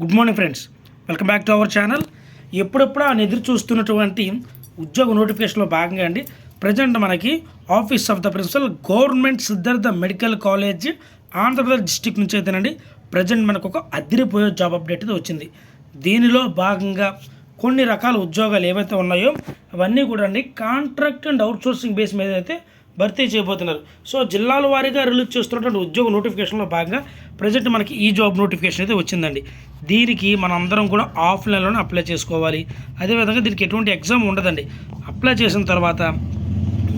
Good morning friends. Welcome back to our channel. ఎప్పుడెప్పుడు ఆయన ఎదురు చూస్తున్నటువంటి ఉద్యోగ నోటిఫికేషన్లో భాగంగా అండి ప్రజెంట్ మనకి office of the principal government Siddhartha medical college Andhra Pradesh district నుంచి అయితేనండి ప్రజెంట్ మనకు ఒక అదిరిపోయే జాబ్ అప్డేట్ అయితే వచ్చింది. దీనిలో భాగంగా కొన్ని రకాల ఉద్యోగాలు ఏవైతే ఉన్నాయో అవన్నీ కూడా అండి కాంట్రాక్ట్ అండ్ అవుట్సోర్సింగ్ బేస్ మీద అయితే భర్తీ చేయబోతున్నారు. సో జిల్లాల వారీగా రిలీజ్ చేస్తున్నటువంటి ఉద్యోగ నోటిఫికేషన్లో భాగంగా ప్రజెంట్ మనకి ఈ జాబ్ నోటిఫికేషన్ అయితే వచ్చిందండి. దీనికి మనం అందరం కూడా ఆఫ్లైన్లోనే అప్లై చేసుకోవాలి. అదేవిధంగా దీనికి ఎటువంటి ఎగ్జామ్ ఉండదండి. అప్లై చేసిన తర్వాత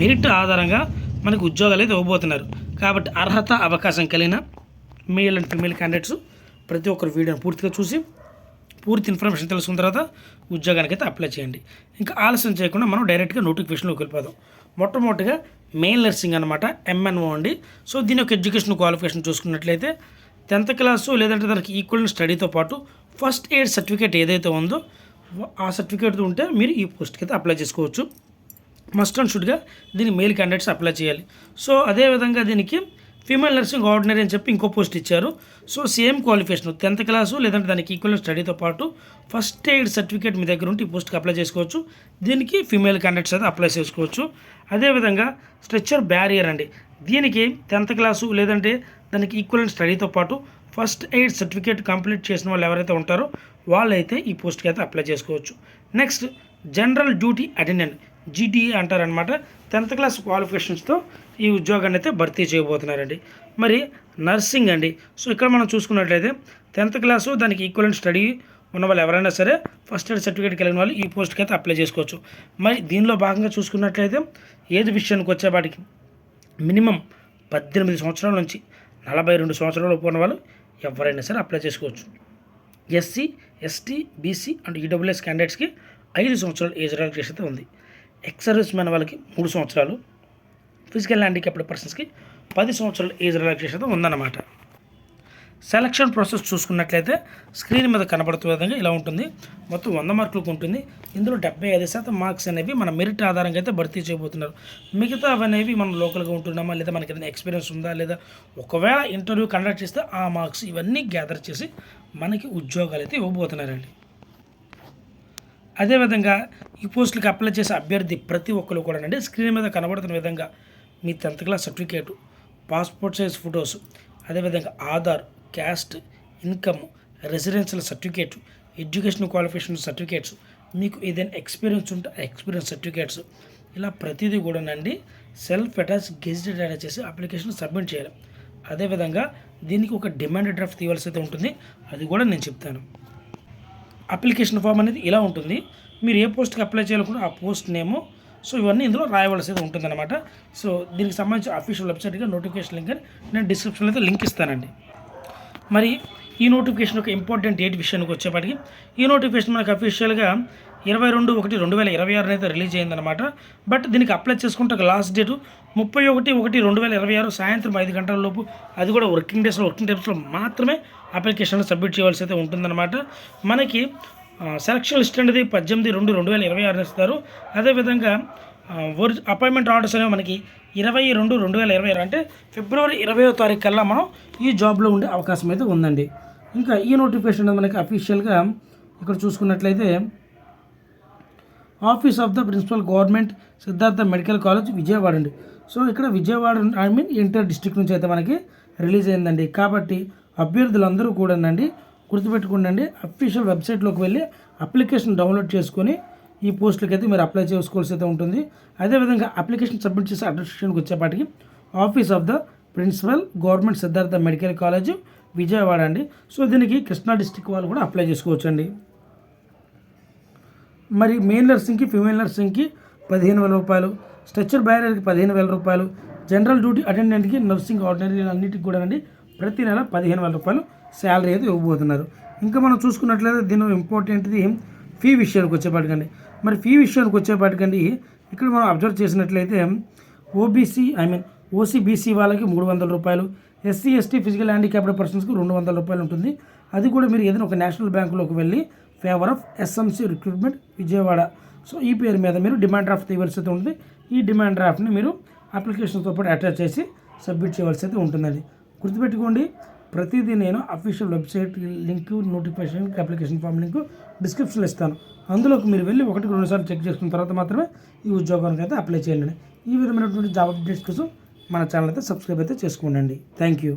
మెరిట్ ఆధారంగా మనకు ఉద్యోగాలు అయితే ఇవ్వబోతున్నారు. కాబట్టి అర్హత అవకాశం కలిగిన మేల్ అండ్ ఫీమేల్ క్యాండిడేట్స్ ప్రతి ఒక్కరు వీడియోని పూర్తిగా చూసి పూర్తి ఇన్ఫర్మేషన్ తెలుసుకున్న తర్వాత ఉద్యోగానికి అయితే అప్లై చేయండి. ఇంకా ఆలస్యం చేయకుండా మనం డైరెక్ట్గా నోటిఫికేషన్లోకి వెళ్ళిపోదాం. మొట్టమొదటిగా మెయిన్ నర్సింగ్ అనమాట ఎంఎన్ఓ అండి. సో దీని యొక్క ఎడ్యుకేషన్ క్వాలిఫికేషన్ చూసుకున్నట్లయితే టెన్త్ క్లాసు లేదంటే దానికి ఈక్వల్ స్టడీతో పాటు ఫస్ట్ ఎయిడ్ సర్టిఫికేట్ ఏదైతే ఉందో ఆ సర్టిఫికేట్ ఉంటే మీరు ఈ పోస్ట్కి అయితే అప్లై చేసుకోవచ్చు. మస్ట్ అండ్ షుడ్గా దీని మెయిల్ క్యాండిడేట్స్ అప్లై చేయాలి. సో అదేవిధంగా దీనికి ఫీమేల్ నర్సింగ్ ఆర్డినరీ అని చెప్పి ఇంకో పోస్ట్ ఇచ్చారు. So same qualification. Tenth class లేదంటే దానికి ఈక్వల్ స్టడీతో పాటు ఫస్ట్ ఎయిడ్ సర్టిఫికేట్ మీ దగ్గర ఉంటే ఈ పోస్ట్కి అప్లై చేసుకోవచ్చు. దీనికి ఫీమేల్ క్యాండిడేట్స్ అయితే అప్లై చేసుకోవచ్చు. అదేవిధంగా స్ట్రెచ్చర్ బ్యారియర్ అండి. దీనికి టెన్త్ క్లాసు లేదంటే దానికి ఈక్వల్ స్టడీతో పాటు ఫస్ట్ ఎయిడ్ సర్టిఫికేట్ కంప్లీట్ చేసిన వాళ్ళు ఎవరైతే ఉంటారో వాళ్ళైతే ఈ పోస్ట్కి అయితే అప్లై చేసుకోవచ్చు. Next general duty attendant GTA అంటారనమాట టెన్త్ క్లాస్ క్వాలిఫికేషన్స్తో ఈ ఉద్యోగాన్ని అయితే భర్తీ చేయబోతున్నారండి. మరి నర్సింగ్ అండి. సో ఇక్కడ మనం చూసుకున్నట్లయితే టెన్త్ క్లాసు దానికి ఈక్వలెంట్ స్టడీ ఉన్న వాళ్ళు ఎవరైనా సరే ఫస్ట్ ఎయిడ్ సర్టిఫికేట్ కలిగిన వాళ్ళు ఈ పోస్ట్కి అయితే అప్లై చేసుకోవచ్చు. మరి దీనిలో భాగంగా చూసుకున్నట్లయితే ఏజ్ విషయానికి వచ్చేపాటికి మినిమం పద్దెనిమిది సంవత్సరాల నుంచి నలభై రెండు సంవత్సరాల ఉన్న వాళ్ళు ఎవరైనా సరే అప్లై చేసుకోవచ్చు. SC ST BC and EWS క్యాండిడేట్స్కి ఐదు సంవత్సరాల ఏజ్ రిలాక్సేషన్ అయితే ఉంది. ఎక్స్ సర్వీస్ మ్యాన్ వాళ్ళకి మూడు సంవత్సరాలు ఫిజికల్ హ్యాండిక్యాప్డ్ పర్సన్స్కి పది సంవత్సరాల ఏజ్ రిలాక్సేషన్ ఉందన్నమాట. సెలక్షన్ ప్రాసెస్ చూసుకున్నట్లయితే స్క్రీన్ మీద కనబడుతున్న విధంగా ఇలా ఉంటుంది. మొత్తం వంద మార్కులకు ఉంటుంది. ఇందులో డెబ్బై ఐదు శాతం మార్క్స్ అనేవి మన మెరిట్ ఆధారంగా అయితే భర్తీ చేయబోతున్నారు. మిగతా అనేవి మనం లోకల్గా ఉంటున్నామా లేదా మనకి ఏదైనా ఎక్స్పీరియన్స్ ఉందా లేదా ఒకవేళ ఇంటర్వ్యూ కండక్ట్ చేస్తే ఆ మార్క్స్ ఇవన్నీ గ్యాదర్ చేసి మనకి ఉద్యోగాలు అయితే ఇవ్వబోతున్నారండి. అదేవిధంగా ఈ పోస్టులకు అప్లై చేసే అభ్యర్థి ప్రతి ఒక్కరు కూడా అండి స్క్రీన్ మీద కనబడుతున్న విధంగా మీ tenth class certificate passport size photos అదేవిధంగా Aadhaar caste income residential certificate education qualification certificates మీకు ఏదైనా ఎక్స్పీరియన్స్ ఉంటే ఎక్స్పీరియన్స్ సర్టిఫికేట్స్ ఇలా ప్రతిదీ కూడానండి సెల్ఫ్ అటాచ్ గెజిటెడ్ అటాచ్ చేసి అప్లికేషన్ సబ్మిట్ చేయాలి. అదేవిధంగా దీనికి ఒక డిమాండ్ డ్రాఫ్ట్ తీయవలసి అయితే ఉంటుంది. అది కూడా నేను చెప్తాను. అప్లికేషన్ ఫామ్ అనేది ఇలా ఉంటుంది. మీరు ఏ పోస్ట్కి అప్లై చేయాలనుకుంటే ఆ పోస్ట్ నేము. సో ఇవన్నీ ఇందులో రాయవలసి ఉంటుందన్నమాట. సో దీనికి సంబంధించి అఫీషియల్ వెబ్సైట్గా నోటిఫికేషన్ లింక్ అని నేను డిస్క్రిప్షన్లో అయితే లింక్ ఇస్తానండి. మరి ఈ నోటిఫికేషన్ ఒక ఇంపార్టెంట్ డేట్ విషయానికి వచ్చేప్పటికి ఈ నోటిఫికేషన్ మనకు అఫీషియల్గా ఇరవై రెండు ఒకటి రెండు వేల ఇరవై ఆరున అయితే రిలీజ్ అయిందనమాట బట్ దీనికి అప్లై చేసుకుంటే ఒక లాస్ట్ డేటు ముప్పై ఒకటి ఒకటి రెండు వేల ఇరవై ఆరు సాయంత్రం ఐదు గంటల లోపు అది కూడా వర్కింగ్ డేస్లో వర్కింగ్ డేస్లో మాత్రమే అప్లికేషన్ సబ్మిట్ చేయవలసి అయితే ఉంటుందన్నమాట. మనకి సెలక్షన్ లిస్ట్ అనేది పద్దెనిమిది రెండు రెండు వేల ఇరవై ఆరున ఇస్తారు. అదేవిధంగా ఒరి అపాయింట్మెంట్ ఆర్డర్స్ అనేవి మనకి ఇరవై రెండు రెండు వేల ఇరవై ఆరు అంటే ఫిబ్రవరి ఇరవయో తారీఖు కల్లా మనం ఈ జాబ్లో ఉండే అవకాశం అయితే ఉందండి. ఇంకా ఈ నోటిఫికేషన్ అనేది మనకి అఫీషియల్గా ఇక్కడ చూసుకున్నట్లయితే office of the principal government Siddhartha medical college Vijayawada అండి. సో ఇక్కడ Vijayawada I mean inter district నుంచి అయితే మనకి రిలీజ్ అయిందండి. కాబట్టి అభ్యర్థులందరూ కూడానండి గుర్తుపెట్టుకోండి అఫీషియల్ వెబ్సైట్లోకి వెళ్ళి అప్లికేషన్ డౌన్లోడ్ చేసుకొని ఈ పోస్టులకి అయితే మీరు అప్లై చేసుకోవాల్సి అయితే ఉంటుంది. అదేవిధంగా అప్లికేషన్ సబ్మిట్ చేసే అడ్మినిస్ట్రేషన్కి వచ్చేపాటికి office of the principal government Siddhartha medical college Vijayawada అండి. సో దీనికి కృష్ణా డిస్టిక్ వాళ్ళు కూడా అప్లై చేసుకోవచ్చు అండి మరి మెయిన్ నర్సింగ్కి ఫీమేల్ నర్సింగ్కి పదిహేను వేల రూపాయలు స్ట్రెచ్చర్ బ్యారియర్కి పదిహేను వేల రూపాయలు జనరల్ డ్యూటీ అటెండెంట్కి నర్సింగ్ ఆర్డినరీ అన్నిటికి కూడా అండి ప్రతి నెల పదిహేను వేల రూపాయలు శాలరీ అయితే ఇవ్వబోతున్నారు. ఇంకా మనం చూసుకున్నట్లయితే దీని ఇంపార్టెంట్ది ఫీ విషయానికి వచ్చేపాటికండి. మరి ఫీ విషయానికి వచ్చేపాటికండి ఇక్కడ మనం అబ్జర్వ్ చేసినట్లయితే ఓబీసీ ఐ మీన్ ఓసీబీసీ వాళ్ళకి మూడు వందల రూపాయలు ఎస్సీ ఎస్టీ ఫిజికల్ హ్యాండిక్యాప్డ్ పర్సన్స్కి రెండు వందల రూపాయలు ఉంటుంది. అది కూడా మీరు ఏదైనా ఒక నేషనల్ బ్యాంకులోకి వెళ్ళి favour of SMC recruitment Vijayawada. So ఈ పేరు మీద మీరు డిమాండ్ డ్రాఫ్ట్ తీయవలసి అయితే ఉంటుంది. ఈ డిమాండ్ డ్రాఫ్ట్ని మీరు అప్లికేషన్తో పాటు అటాచ్ చేసి సబ్మిట్ చేయవలసి అయితే ఉంటుందండి గుర్తుపెట్టుకోండి ప్రతిదీ నేను official website link notification application form link డిస్క్రిప్షన్లో ఇస్తాను. అందులోకి మీరు వెళ్ళి ఒకటికి రెండుసార్లు చెక్ చేసుకున్న తర్వాత మాత్రమే ఈ ఉద్యోగానికి అయితే అప్లై చేయండి. ఈ విధమైనటువంటి జాబ్ అప్డేట్స్ కోసం మన ఛానల్ అయితే సబ్స్క్రైబ్ అయితే చేసుకోండి థ్యాంక్ యూ